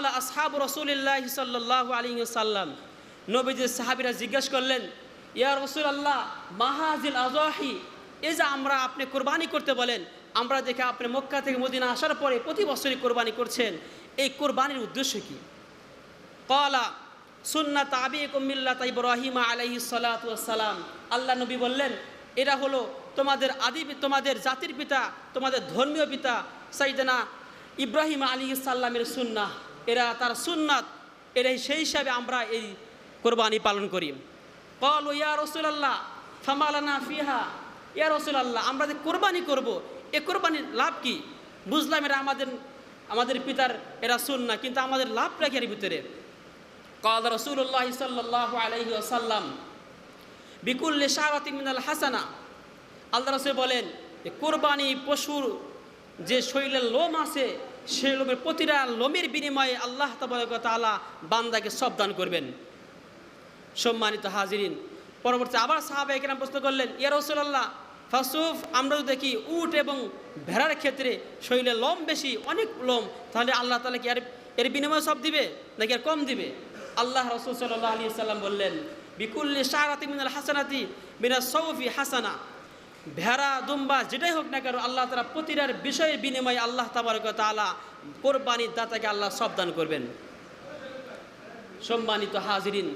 Call আসহাব রসুলিল্লাহ সাল্লাহ আলী সাল্লাম নবীজির সাহাবিরা জিজ্ঞেস করলেন, ইয়া রসুল আল্লাহ মাহাজিল আজহি এ যে আমরা আপনি কোরবানি করতে বলেন, আমরা দেখে আপনি মক্কা থেকে মদিনা আসার পরে প্রতি বছরই কোরবানি করছেন, এই কোরবানির উদ্দেশ্য কী? কলা সুন্না তাবি কুমিল্লাত ইব্রাহিম আলাইহি সালাম আল্লাহ নবী বললেন এরা হলো তোমাদের আদি, তোমাদের জাতির পিতা, তোমাদের ধর্মীয় পিতা সাইদানা ইব্রাহিম আলী সাল্লামের সুন্না এরা তার সুন্নাত, এরাই সেই হিসাবে আমরা এই কোরবানি পালন করি। কল, ইয়া রসুলাল্লাহ, ফামালানা ফিহা, ইয়া রসুলাল্লাহ, আমরা যে কোরবানি করব, এ কোরবানির লাভ কি? বুঝলাম এরা আমাদের আমাদের পিতার, এরা সুন্না কিন্তু আমাদের লাভ রাখি এর ভিতরে। কল রসুল্লাহ সাল্লাহ আলহি আসাল্লাম বিকুল শাহওয়াতি মিনাল হাসানা, আল্লাহ রসুল বলেন কোরবানি পশুর যে শরীরের লোম আছে সেই লোমের প্রতিটা লোমের বিনিময়ে আল্লাহ তালা বান্দাকে সব দান করবেন। সম্মানিত হাজিরিন, পরবর্তী আবার সাহাবা এখানে প্রশ্ন করলেন, ইয়া রসুল্লাহ ফাসুফ, আমরা দেখি উট এবং ভেড়ার ক্ষেত্রে শরীরে লোম বেশি, অনেক লোম, তাহলে আল্লাহ তালা কি আর এর বিনিময়ে সব দিবে, নাকি আর কম দিবে? আল্লাহ রসুল সাল্লাহ আলী সাল্লাম বললেন, বিকুল্লি শাহরাতি মিনাল হাসানাতি মিনা সৌফি হাসানা। ভেড়া, দুম্বা, যেটাই হোক না কেন, আল্লাহ তালা প্রতিটার বিষয়ের বিনিময়ে আল্লাহ তাবারক তালা কোরবানির দাতাকে আল্লাহ সব দান করবেন। সম্মানিত হাজিরিন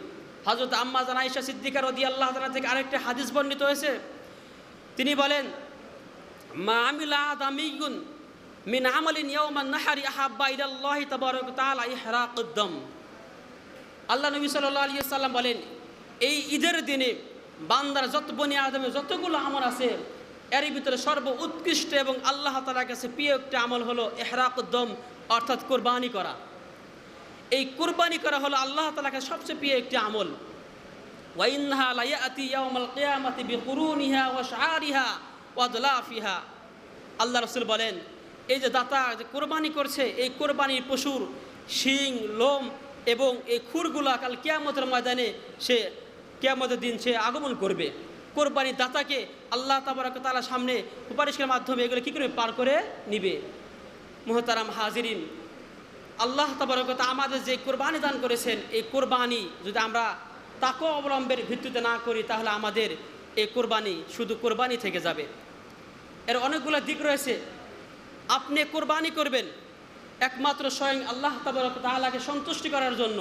হজরত আম্মা জান আয়েশা সিদ্দিকা রদি আল্লাহ তালা থেকে আরেকটি হাদিস বর্ণিত হয়েছে। তিনি বলেন, মা আমিলা আদামিগুন মিন আমলিন ইয়াউমান নাহারি আহাব্বা ইলাল্লাহি তাবারক তাআলা ইহরাকুদ্দম আল্লাহ নবী সাল্লাল্লাহু আলাইহি সাল্লাম বলেন, এই ঈদের দিনে বান্দার যত বনি আদমে যতগুলো আমল আছে এর ভিতরে সর্ব উৎকৃষ্ট এবং আল্লাহ তালার কাছে প্রিয় একটি আমল হলো এহরাকুদ্দম অর্থাৎ কোরবানি করা। এই কোরবানি করা হলো আল্লাহ তালাকে সবচেয়ে প্রিয় একটি আমল। ওয়াইনহা আল্লাহ রসুল বলেন, এই যে দাতা যে কোরবানি করছে, এই কোরবানির পশুর শিং, লোম এবং এই খুরগুলা কাল কেয়ামতের ময়দানে সে কেয়ামতের দিন সে আগমন করবে। কোরবানি দাতাকে আল্লাহ তাবারক তালা সামনে সুপারিশের মাধ্যমে এগুলো কী করে পার করে নিবে? মোহতারাম হাজিরিন, আল্লাহ তাবারকত আমাদের যে কোরবানি দান করেছেন, এই কোরবানি যদি আমরা তাকে অবলম্বের ভিত্তিতে না করি, তাহলে আমাদের এই কোরবানি শুধু কোরবানি থেকে যাবে। এর অনেকগুলো দিক রয়েছে। আপনি কোরবানি করবেন, একমাত্র স্বয়ং আল্লাহ তাবারক তাহলাকে সন্তুষ্টি করার জন্য।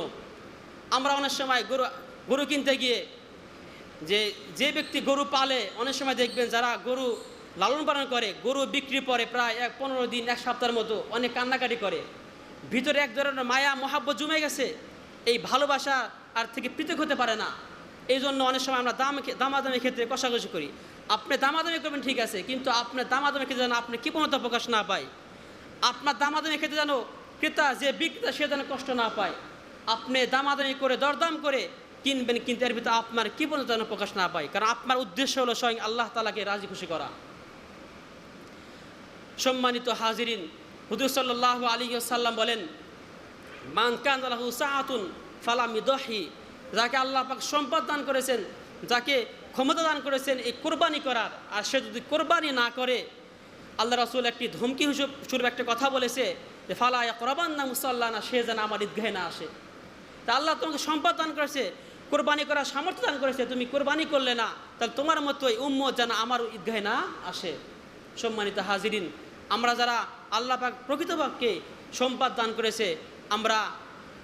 আমরা অনেক সময় গরু গরু কিনতে গিয়ে যে যে ব্যক্তি গরু পালে, অনেক সময় দেখবেন যারা গরু লালন পালন করে, গরু বিক্রি পরে প্রায় এক পনেরো দিন, এক সপ্তাহের মতো অনেক কান্নাকাটি করে। ভিতরে এক ধরনের মায়া, মহাব্বত জমে গেছে। এই ভালোবাসা আর থেকে পৃথক হতে পারে না। এই জন্য অনেক সময় আমরা দাম দামাদামের ক্ষেত্রে কষাকষি করি। আপনি দামাদামি করবেন, ঠিক আছে, কিন্তু আপনার দামাদামের ক্ষেত্রে যেন আপনি কৃপণতা প্রকাশ না পায়। আপনার দামাদামি ক্ষেত্রে যেন ক্রেতা যে বিক্রেতা, সে যেন কষ্ট না পায়। আপনি দামাদামি করে, দরদাম করে কিনবেন, কিন্তু এর ভিতরে আপনার কৃপণতা যেন প্রকাশ না পায়? কারণ আপনার উদ্দেশ্য হলো স্বয়ং আল্লাহ তালাকে রাজি খুশি করা। সম্মানিত হাজিরিন হুদুর সাল্লাহ আলী সাল্লাম বলেন, মান কান সাহাতুন ফালামি দহি যাকে আল্লাহ পাক সম্পদ দান করেছেন, যাকে ক্ষমতা দান করেছেন এই কোরবানি করার। আর সে যদি কোরবানি না করে, আল্লাহ রাসুল একটি ধমকি হিসেব শুরু একটা কথা বলেছে যে, ফালা কোরবান না মুসাল্লাহ না সে যেন আমার ঈদগাহে না আসে। তা আল্লাহ তোমাকে সম্পদ দান করেছে। কোরবানি করার সামর্থ্য দান করেছে, তুমি কোরবানি করলে না, তাহলে তোমার মতোই উম্মত যেন আমার ঈদগাহে না আসে। সম্মানিত হাজিরিন, আমরা যারা আল্লাহ পাক প্রকৃতপক্ষে সম্পদ দান করেছে, আমরা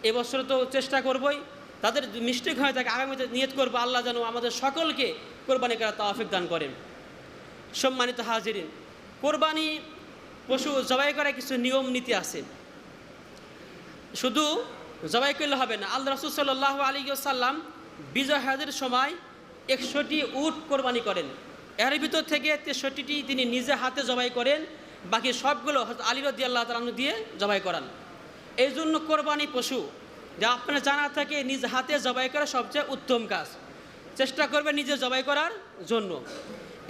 এবছর তো চেষ্টা করবই, তাদের মিস্টেক হয়ে থাকে আগামীতে নিয়ত করব, আল্লাহ যেন আমাদের সকলকে কোরবানি করা তাওয়াফিক দান করেন। সম্মানিত হাজিরিন, কোরবানি পশু জবাই করার কিছু নিয়ম নীতি আছে। শুধু জবাই করলে হবে না, আল্লাহ রসুল সাল্লাহ আলী সাল্লাম বিজয় হাজের সময় একশোটি উট কোরবানি করেন। এর ভিতর থেকে তেষট্টিটি তিনি নিজে হাতে জবাই করেন, বাকি সবগুলো আলী রদি আল্লাহ তালু দিয়ে জবাই করান। এই জন্য কোরবানি পশু, যা আপনার জানা থাকে, নিজ হাতে জবাই করা সবচেয়ে উত্তম কাজ। চেষ্টা করবে নিজে জবাই করার জন্য।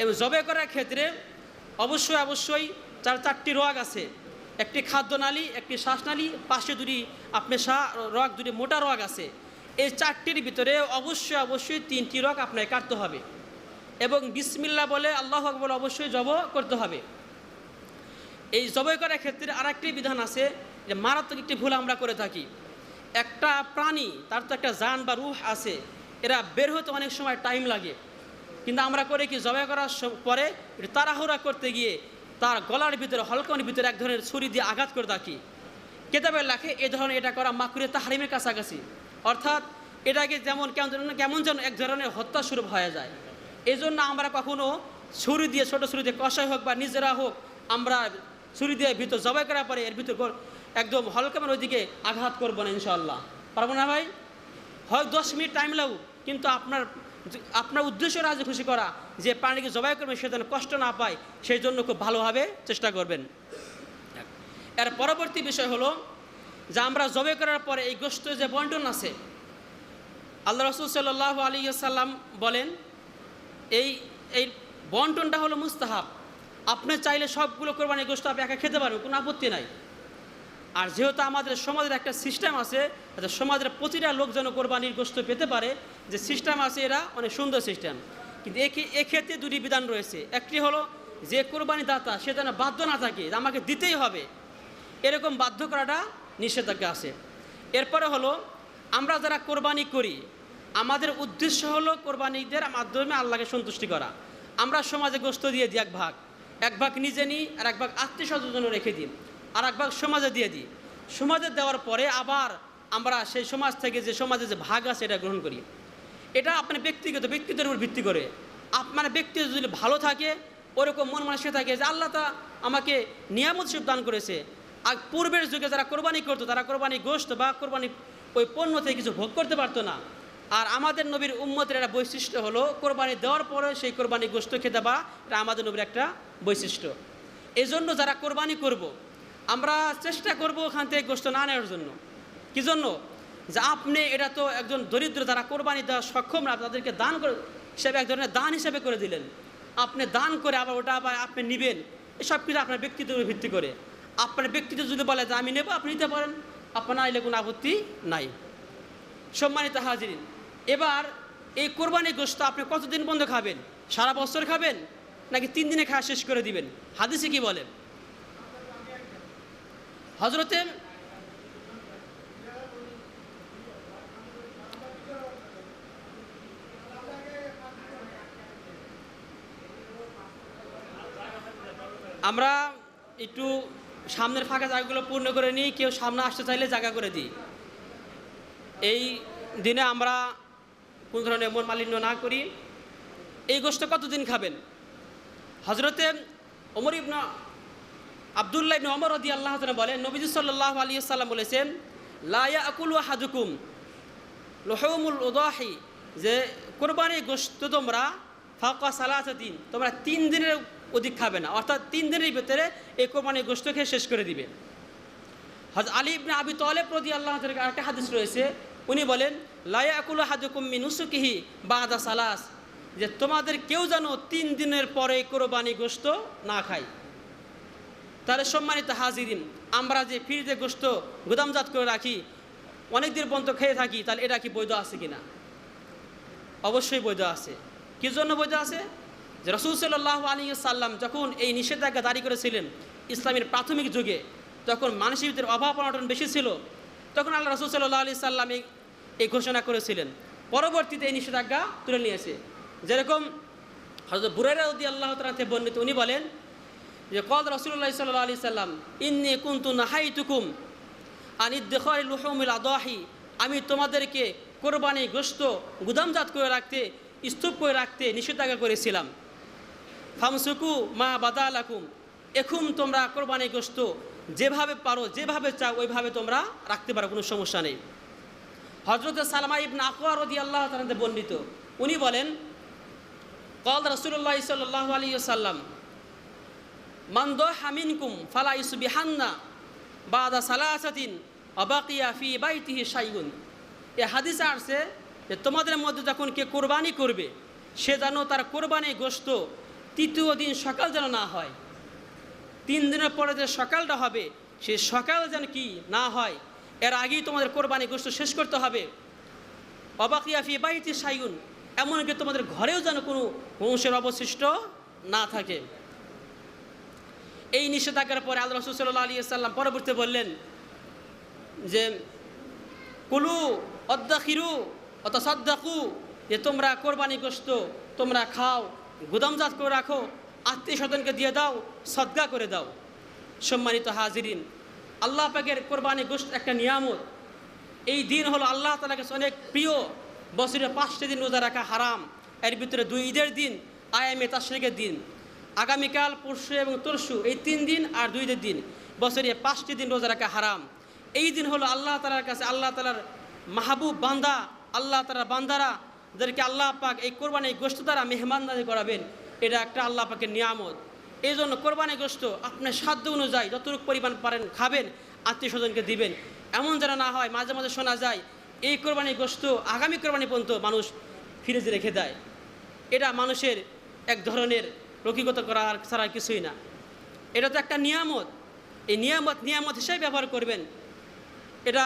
এবং জবাই করার ক্ষেত্রে অবশ্যই অবশ্যই চার, চারটি রোগ আছে। একটি খাদ্যনালী, একটি শ্বাসনালী, পাশে দুটি আপনার রগ, দুটি মোটা রগ আছে। এই চারটির ভিতরে অবশ্যই অবশ্যই তিনটি রক আপনাকে কাটতে হবে। এবং বিসমিল্লা বলে আল্লাহ বলে অবশ্যই জব করতে হবে। এই জবাই করার ক্ষেত্রে আরেকটি বিধান আছে যে মারাত্মক একটি ভুল আমরা করে থাকি। একটা প্রাণী, তার তো একটা জান বা রুহ আছে, এরা বের হতে অনেক সময় টাইম লাগে। কিন্তু আমরা করে কি জবাই করার পরে তাড়াহুড়া করতে গিয়ে তার গলার ভিতরে, হলকনের ভিতরে এক ধরনের ছুরি দিয়ে আঘাত করে থাকি। কেতাবের লেখে এ ধরনের এটা করা মাকুরে তাহারিমের কাছাকাছি। অর্থাৎ এটাকে যেমন কেমন যেন কেমন যেন এক ধরনের হত্যা শুরু হয়ে যায়। এই জন্য আমরা কখনো ছুরি দিয়ে, ছোটো ছুরি দিয়ে কষাই হোক বা নিজেরা হোক, আমরা ছুরি দিয়ে ভিতর জবাই করার পরে এর ভিতর একদম হলকামের ওইদিকে আঘাত করব না ইনশাল্লাহ পারব না ভাই? হয় দশ মিনিট টাইম লাগুক কিন্তু আপনার আপনার উদ্দেশ্য রাজি খুশি করা যে প্রাণীকে জবাই করবেন, সে যেন কষ্ট না পায়, সেই জন্য খুব ভালোভাবে চেষ্টা করবেন। এর পরবর্তী বিষয় হলো যে আমরা জবে করার পরে এই গোস্ত যে বন্টন আছে, আল্লাহ রসুল সাল্লাহ আলী সাল্লাম বলেন, এই এই বন্টনটা হলো মুস্তাহাব। আপনি চাইলে সবগুলো কোরবানি গোস্ত আপনি একা খেতে পারবেন, কোনো আপত্তি নাই। আর যেহেতু আমাদের সমাজের একটা সিস্টেম আছে সমাজের প্রতিটা লোক যেন কোরবানির গোষ্ঠ পেতে পারে, যে সিস্টেম আছে এরা অনেক সুন্দর সিস্টেম কিন্তু একে- এক্ষেত্রে দুটি বিধান রয়েছে। একটি হলো, যে কোরবানি দাতা সে যেন বাধ্য না থাকে আমাকে দিতেই হবে। এরকম বাধ্য করাটা নিষেধাজ্ঞা আছে। এরপরে হলো, আমরা যারা কোরবানি করি, আমাদের উদ্দেশ্য হলো কোরবানিদের মাধ্যমে আল্লাহকে সন্তুষ্টি করা। আমরা সমাজে গোস্ত দিয়ে দিই এক ভাগ। এক ভাগ নিজে নিই, আর এক ভাগ আত্মীয় স্বজন রেখে দিই। আর এক ভাগ সমাজে দিয়ে দিই। সমাজে দেওয়ার পরে আবার আমরা সেই সমাজ থেকে যে সমাজে যে ভাগ আছে, এটা গ্রহণ করি। এটা আপনার ব্যক্তিগত ব্যক্তিত্বের উপর ভিত্তি করে। আপনার ব্যক্তি যদি ভালো থাকে, ওরকম মন মানুষে থাকে যে আল্লাহ তা আমাকে নিয়ামত দান করেছে পূর্বের যুগে যারা কোরবানি করতো, তারা কোরবানি গোষ্ঠ বা কোরবানি ওই পণ্য থেকে কিছু ভোগ করতে পারতো না। আর আমাদের নবীর উম্মতের একটা বৈশিষ্ট্য হলো, কোরবানি দেওয়ার পরে সেই কোরবানি গোষ্ঠ খেতে বা এটা আমাদের নবীর একটা বৈশিষ্ট্য। এই জন্য যারা কোরবানি করব। আমরা চেষ্টা করব ওখান থেকে গোষ্ঠ না নেওয়ার জন্য। কী জন্য? যে আপনি এটা তো একজন দরিদ্র, যারা কোরবানি দেওয়া সক্ষম না তাদেরকে দান করে, হিসেবে এক ধরনের দান হিসেবে করে দিলেন। আপনি দান করে আবার ওটা আবার আপনি নেবেন। এসব কিছু আপনার ব্যক্তিত্বের উপর ভিত্তি করে। আপনার ব্যক্তিত্ব যদি বলে যে আমি নেব, আপনি নিতে পারেন। আপনার এলে কোনো আপত্তি নাই। সম্মানিত হাজিরিন, এবার এই কোরবানি গোস্ত আপনি কতদিন বন্ধ খাবেন? সারা বছর খাবেন? নাকি তিন দিনে খাওয়া শেষ করে দিবেন? হাদিসে কি বলেন হজরতে আমরা একটু সামনের ফাঁকা জায়গাগুলো পূর্ণ করে নিই, কেউ সামনে আসতে চাইলে জায়গা করে দিই। এই দিনে আমরা কোন ধরনের মন মালিন্য না করি। এই গোষ্ঠ কতদিন খাবেন? হজরতে ওমর ইবনা আবদুল্লাহ ইবনে ওমর রদি আল্লাহ বলেন, নবীজি সাল্লাল্লাহু আলাইহি সাল্লাম বলেছেন, লা ইয়াকুলু আহাদুকুম লহুমুল উদাহি যে কোরবানি গোশত তোমরা ফাঁকা সালাসা দিন, তোমরা তিন দিনের অধিক খাবে না। অর্থাৎ তিন দিনের ভিতরে এই কোরবানির গোশত খেয়ে শেষ করে দিবে। হজ আলী ইবনে আবি তলেব প্রতি আল্লাহ আরেকটা হাদিস রয়েছে। উনি বলেন লায়া আকুল হাদুকুম মিনুসুকিহি বাদা সালাস যে তোমাদের কেউ যেন তিন দিনের পরে কোরবানি গোশত না খায়। তাহলে সম্মানিত হাজিরিন, আমরা যে ফ্রিজে গোশত গুদামজাত করে রাখি অনেক দিন পর্যন্ত খেয়ে থাকি, তাহলে এটা কি বৈধ আছে কিনা? অবশ্যই বৈধ আছে। কি জন্য বৈধ আছে? যে রসুল সাল্লাহ আলী সাল্লাম যখন এই নিষেধাজ্ঞা জারি করেছিলেন ইসলামের প্রাথমিক যুগে, তখন ভিতরে অভাব অনটন বেশি ছিল, তখন আল্লাহ রসুল সাল্লাহ আলি সাল্লাম এই- ঘোষণা করেছিলেন। পরবর্তীতে এই নিষেধাজ্ঞা তুলে নিয়েছে যেরকম হজরত বুরাইরা উদ্দি আল্লাহ তালাতে বর্ণিত, উনি বলেন যে কদ রসুল্লাহ সাল্লাহ আলি সাল্লাম ইন্নি কুন্তু নাহাই তুকুম আনিদ্দেখর লুহমিল আদাহি, আমি তোমাদেরকে কোরবানি গ্রস্ত গুদামজাত করে রাখতে, স্তূপ করে রাখতে নিষেধাজ্ঞা করেছিলাম। ফামসুকু মা বাদালাকুম। এখন তোমরা কোরবানি গোস্ত যেভাবে পারো, যেভাবে চাও, ওইভাবে তোমরা রাখতে পারো, কোনো সমস্যা নেই। হজরত সালামা ইবন আকবর রদি আল্লাহ তালাতে বর্ণিত, উনি বলেন, কল রসুল্লাহ সাল্লাহ আলী সাল্লাম মান্দ হামিনকুম ফালা ইসুবিহান্না বাদা সালাসাতিন অবাকিয়া ফি বাইতিহি সাইগুন এ হাদিসে আসছে যে, তোমাদের মধ্যে যখন কে কোরবানি করবে, সে যেন তার কোরবানি গোস্ত তৃতীয় দিন সকাল যেন না হয়। তিন দিনের পরে যে সকালটা হবে, সে সকাল যেন কি না হয়, এর আগেই তোমাদের কোরবানি গোস্ত শেষ করতে হবে। অবাকিয়া ফি বাইতি সাইগুন এমনকি তোমাদের ঘরেও যেন কোনো বংশের অবশিষ্ট না থাকে। এই নিষেধাজ্ঞার পরে আল্লাহ রসুল সাল্লাহ আলী সাল্লাম পরবর্তী বললেন যে, কুলু অদ্দাখিরু অত সদ্দাকু যে তোমরা কোরবানি গোস্ত তোমরা খাও গুদামজাত করে রাখো আত্মীয় স্বজনকে দিয়ে দাও, সদ্গা করে দাও। সম্মানিত হাজিরিন, আল্লাহ পাকের কোরবানি গোস্ত একটা নিয়ামত। এই দিন হলো আল্লাহ তালা কাছে অনেক প্রিয়। বছরে পাঁচটি দিন রোজা রাখা হারাম। এর ভিতরে দুই ঈদের দিন, আয়ামে তাশরিকের দিন। আগামীকাল, পরশু এবং তরশু, এই তিন দিন আর দুই ঈদের দিন। বছরে পাঁচটি দিন রোজা রাখা হারাম। এই দিন হলো আল্লাহ তালার কাছে আল্লাহ তালার মাহবুব বান্দা, আল্লাহ তালার বান্দারা যাদেরকে আল্লাহ পাক এই কোরবানি গোষ্ঠ দ্বারা মেহমানদারি করাবেন, এটা একটা আল্লাহ পাকের নিয়ামত। এই জন্য কোরবানি গোষ্ঠ আপনার সাধ্য অনুযায়ী যতটুকু পরিমাণ পারেন খাবেন আত্মীয় স্বজনকে দিবেন। এমন যেন না হয় মাঝে মাঝে শোনা যায়, এই কোরবানি গোষ্ঠ আগামী কোরবানি পর্যন্ত মানুষ ফ্রিজে রেখে দেয়। এটা মানুষের এক ধরনের রকিগত করা আর ছাড়া কিছুই না। এটা তো একটা নিয়ামত। এই নিয়ামত নিয়ামত হিসেবে ব্যবহার করবেন। এটা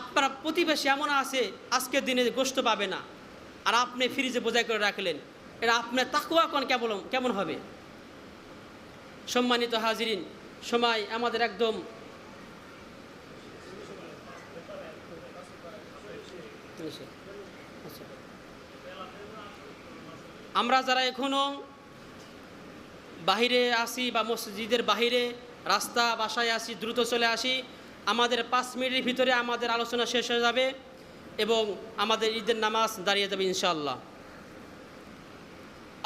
আপনার প্রতিবেশী এমন আছে, আজকের দিনে গোষ্ঠ পাবে না। আর আপনি ফ্রিজে বোঝাই করে রাখলেন এটা আপনার তাকুয়া কোন কেমন কেমন হবে সম্মানিত হাজিরিন, সময় আমাদের একদম। আমরা যারা এখনও বাহিরে আসি বা মসজিদের বাহিরে, রাস্তা, বাসায় আসি দ্রুত চলে আসি, আমাদের পাঁচ মিনিটের ভিতরে আমাদের আলোচনা শেষ হয়ে যাবে এবং আমাদের ঈদের নামাজ দাঁড়িয়ে যাবে ইনশাআল্লাহ।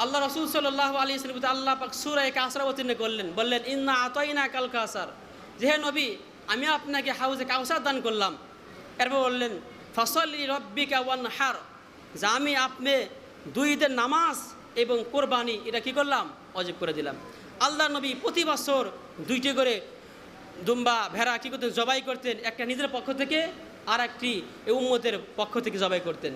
আল্লাহ রসুল সাল্লাহ আলী সাল্লাম আল্লাহ পাক সুরায় কাসরা অবতীর্ণ করলেন, বললেন, ইন্না আতইনা কাল কাসার। যে হে নবী, আমি আপনাকে হাউজে কাউসার দান করলাম। এরপর বললেন ফসলি রব্বিকা ওয়ান হার যা আমি আপনি দুই ঈদের নামাজ এবং কোরবানি, এটা কি করলাম? অজীব করে দিলাম। আল্লাহ নবী প্রতি বছর দুইটি করে দুম্বা ভেড়া কী করতেন? জবাই করতেন। একটা নিজের পক্ষ থেকে আর একটি উম্মতের পক্ষ থেকে জবাই করতেন।